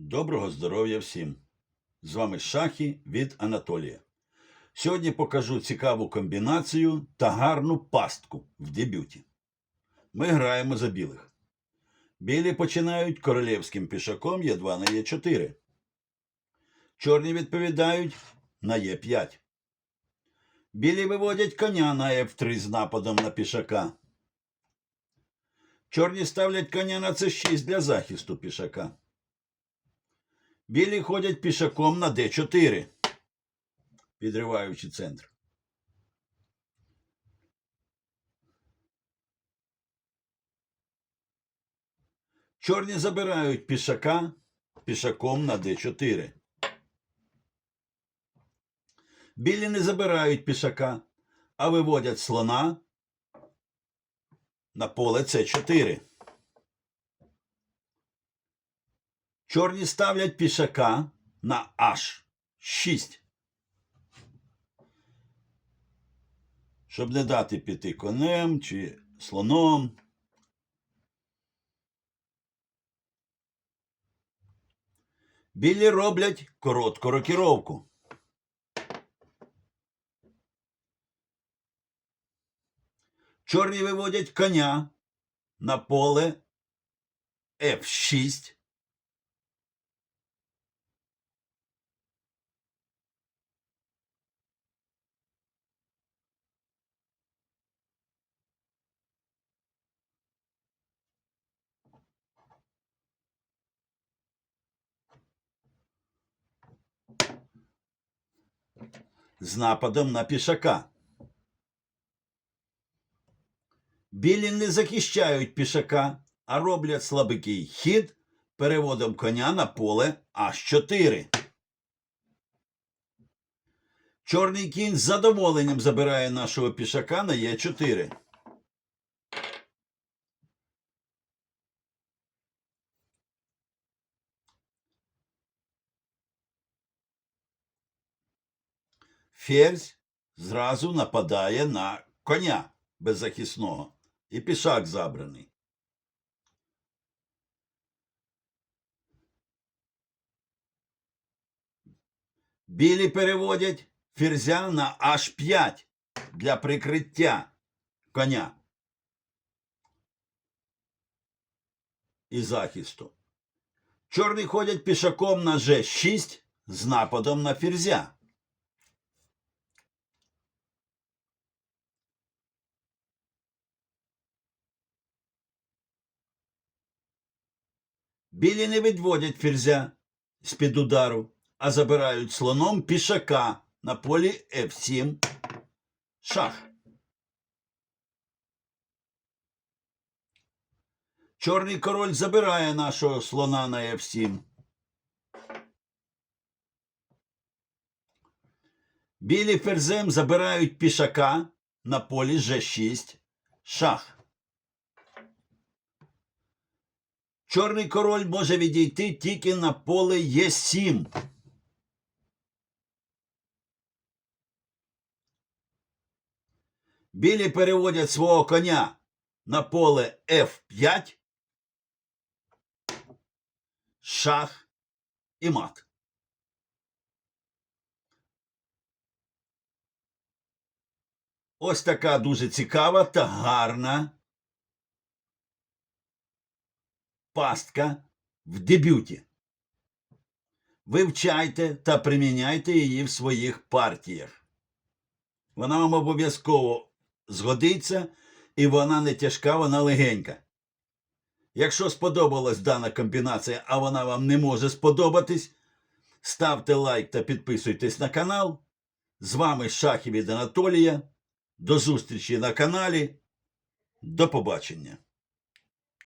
Доброго здоров'я всім! З вами шахи від Анатолія. Сьогодні покажу цікаву комбінацію та гарну пастку в дебюті. Ми граємо за білих. Білі починають королівським пішаком Е2 на Е4. Чорні відповідають на Е5. Білі виводять коня на F3 з нападом на пішака. Чорні ставлять коня на С6 для захисту пішака. Білі ходять пішаком на Д4, підриваючи центр. Чорні забирають пішака пішаком на Д4. Білі не забирають пішака, а виводять слона на поле С4. Чорні ставлять пішака на H6. Щоб не дати піти конем чи слоном. Білі роблять коротку рокіровку. Чорні виводять коня на поле F6. З нападом на пішака. Білі не захищають пішака, а роблять слабкий хід переводом коня на поле А4. Чорний кінь з задоволенням забирає нашого пішака на Е4. Ферзь зразу нападає на коня беззахисного. І пішак забраний. Білі переводять ферзя на H5 для прикриття коня і захисту. Чорні ходять пішаком на G6 з нападом на ферзя. Білі не відводять ферзя з-під удару, а забирають слоном пішака на полі F7 шах. Чорний король забирає нашого слона на F7. Білі ферзем забирають пішака на полі G6 шах. Чорний король може відійти тільки на поле Е7. Білі переводять свого коня на поле F5, шах і мат. Ось така дуже цікава та гарна пастка в дебюті. Вивчайте та приміняйте її в своїх партіях. Вона вам обов'язково згодиться, і вона не тяжка, вона легенька. Якщо сподобалась дана комбінація, а вона вам не може сподобатись, ставте лайк та підписуйтесь на канал. З вами Шахів від Анатолія. До зустрічі на каналі. До побачення.